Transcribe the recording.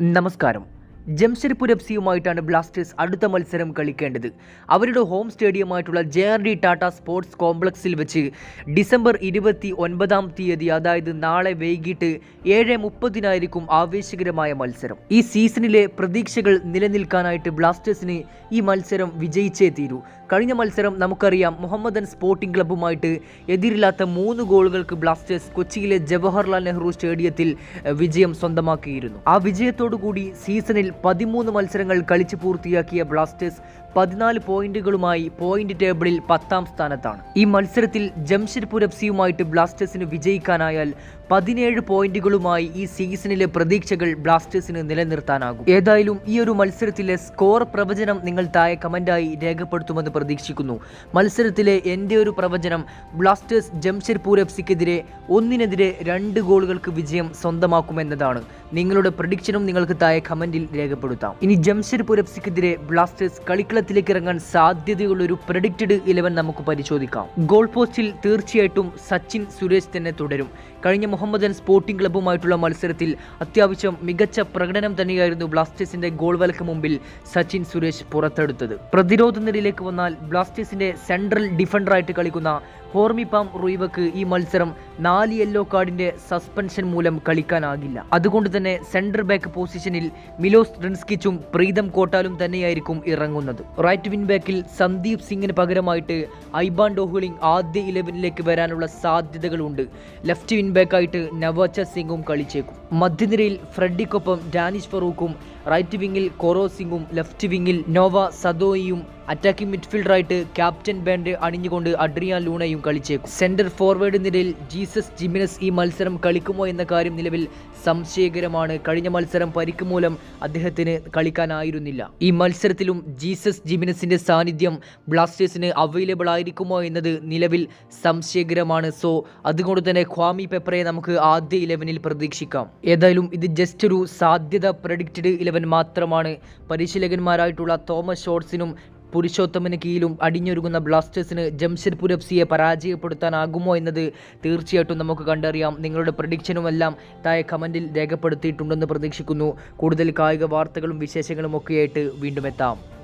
നമസ്കാരം. Jamshedpur F സിയുമായിട്ടാണ് Blasters അടുത്ത മത്സരം കളിക്കേണ്ടത്. അവരുടെ home സ്റ്റേഡിയമായിട്ടുള്ള J R D Tata sports കോംപ്ലക്സിൽ വെച്ച് ഡിസംബർ ഇരുപത്തി ഒൻപതാം തീയതി അതായത് നാളെ വൈകിട്ട് ഏഴ് മുപ്പതിനായിരിക്കും ആവേശകരമായ മത്സരം. ഈ സീസണിലെ പ്രതീക്ഷകൾ നിലനിൽക്കാനായിട്ട് ബ്ലാസ്റ്റേഴ്സിന് ഈ മത്സരം വിജയിച്ചേ തീരൂ. കഴിഞ്ഞ മത്സരം നമുക്കറിയാം മുഹമ്മദൻ സ്പോർട്ടിംഗ് ക്ലബ്ബുമായിട്ട് എതിരില്ലാത്ത മൂന്ന് ഗോളുകൾക്ക് ബ്ലാസ്റ്റേഴ്സ് കൊച്ചിയിലെ ജവഹർലാൽ നെഹ്റു സ്റ്റേഡിയത്തിൽ വിജയം സ്വന്തമാക്കിയിരുന്നു. ആ വിജയത്തോടുകൂടി സീസണിൽ പതിമൂന്ന് മത്സരങ്ങൾ കളിച്ചു പൂർത്തിയാക്കിയ ബ്ലാസ്റ്റേഴ്സ് പതിനാല് പോയിന്റുകളുമായി പോയിന്റ് ടേബിളിൽ പത്താം സ്ഥാനത്താണ്. ഈ മത്സരത്തിൽ ജംഷഡ്പൂർ എഫ് സിയുമായിട്ട് ബ്ലാസ്റ്റേഴ്സിന് വിജയിക്കാനായാൽ പതിനേഴ് പോയിന്റുകളുമായി ഈ സീസണിലെ പ്രതീക്ഷകൾ ബ്ലാസ്റ്റേഴ്സിന് നിലനിർത്താനാകും. ഏതായാലും ഈ ഒരു മത്സരത്തിലെ സ്കോർ പ്രവചനം നിങ്ങൾ താഴെ കമന്റായി രേഖപ്പെടുത്തുമെന്ന് പ്രതീക്ഷിക്കുന്നു. മത്സരത്തിലെ എന്റെ ഒരു പ്രവചനം ബ്ലാസ്റ്റേഴ്സ് ജംഷഡ്പൂർ എഫ് സിക്കെതിരെ ഒന്നിനെതിരെ രണ്ട് ഗോളുകൾക്ക് വിജയം സ്വന്തമാക്കുമെന്നതാണ്. നിങ്ങളുടെ പ്രഡിക്ഷനും നിങ്ങൾക്ക് താഴെ കമന്റിൽ രേഖപ്പെടുത്താം. ഇനി ജംഷഡ്പൂർ എഫ് സിക്കെതിരെ ബ്ലാസ്റ്റേഴ്സ് കളിക്കളത്തിലേക്ക് ഇറങ്ങാൻ സാധ്യതയുള്ള ഒരു പ്രഡിക്റ്റഡ് ഇലവൻ നമുക്ക് പരിശോധിക്കാം. ഗോൾ പോസ്റ്റിൽ തീർച്ചയായിട്ടും സച്ചിൻ സുരേഷ് തന്നെ തുടരും. കഴിഞ്ഞ മുഹമ്മദൻ സ്പോർട്ടിംഗ് ക്ലബ്ബുമായിട്ടുള്ള മത്സരത്തിൽ അത്യാവശ്യം മികച്ച പ്രകടനം തന്നെയായിരുന്നു ബ്ലാസ്റ്റേഴ്സിന്റെ ഗോൾ വലക്ക് മുമ്പിൽ സച്ചിൻ സുരേഷ് പുറത്തെടുത്തത്. പ്രതിരോധ നിരയിലേക്ക് വന്നാൽ ബ്ലാസ്റ്റേഴ്സിന്റെ സെൻട്രൽ ഡിഫൻഡറായിട്ട് കളിക്കുന്ന ഹോർമിപാം റൂയിവക്ക് ഈ മത്സരം നാല് യെല്ലോ കാർഡിന്റെ സസ്പെൻഷൻ മൂലം കളിക്കാനാകില്ല. അതുകൊണ്ട് തന്നെ സെന്റർ ബാക്ക് പൊസിഷനിൽ മിലോസ് റിൻസ്കിച്ചും പ്രീതം കോട്ടാലും തന്നെയായിരിക്കും ഇറങ്ങുന്നത്. റൈറ്റ് വിൻ ബാക്കിൽ സന്ദീപ് സിംഗിന് പകരമായിട്ട് ഐബാൻ ഡോഹുലിംഗ് ആദ്യ ഇലവനിലേക്ക് വരാനുള്ള സാധ്യതകളുണ്ട്. ലെഫ്റ്റ് വിൻ ബാക്കായിട്ട് നവാച്ച സിംഗും കളിച്ചേക്കും. മധ്യനിരയിൽ ഫ്രെഡിക്കൊപ്പം ഡാനിഷ് ഫറൂഖും റൈറ്റ് വിങ്ങിൽ കൊറോ സിംഗും ലെഫ്റ്റ് വിങ്ങിൽ നോവ സദോയിയും അറ്റാക്കിംഗ് മിഡ്ഫീൽഡറായിട്ട് ക്യാപ്റ്റൻ ബാൻഡ് അണിഞ്ഞുകൊണ്ട് അഡ്രിയാൻ ലൂണയും കളിച്ചേക്കും. സെന്റർ ഫോർവേഡ് നിരയിൽ ജീസസ് ജിമിനസ് ഈ മത്സരം കളിക്കുമോ എന്ന കാര്യം നിലവിൽ സംശയകരമാണ്. കഴിഞ്ഞ മത്സരം പരിക്ക് മൂലം അദ്ദേഹത്തിന് കളിക്കാനായിരുന്നില്ല. ഈ മത്സരത്തിലും ജീസസ് ജിമിനസിന്റെ സാന്നിധ്യം ബ്ലാസ്റ്റേഴ്സിന് അവൈലബിൾ ആയിരിക്കുമോ എന്നത് നിലവിൽ സംശയകരമാണ്. സോ അതുകൊണ്ട് തന്നെ ഖ്വാമി പെപ്പറെ നമുക്ക് ആദ്യ ഇലവനിൽ പ്രതീക്ഷിക്കാം. ഏതായാലും ഇത് ജസ്റ്റ് ഒരു സാധ്യത പ്രഡിക്റ്റഡ് ഇലവൻ മാത്രമാണ്. പരിശീലകന്മാരായിട്ടുള്ള തോമസ് ഷോർട്സിനും പുരുഷോത്തമന് കീഴിലും അടിഞ്ഞൊരുങ്ങുന്ന ബ്ലാസ്റ്റേഴ്സിന് ജംഷഡ്പൂർ എഫ് സിയെ പരാജയപ്പെടുത്താനാകുമോ എന്നത് തീർച്ചയായിട്ടും നമുക്ക് കണ്ടറിയാം. നിങ്ങളുടെ പ്രഡിക്ഷനുമെല്ലാം താഴെ കമന്റിൽ രേഖപ്പെടുത്തിയിട്ടുണ്ടെന്ന് പ്രതീക്ഷിക്കുന്നു. കൂടുതൽ കായിക വാർത്തകളും വിശേഷങ്ങളും ഒക്കെയായിട്ട് വീണ്ടും എത്താം.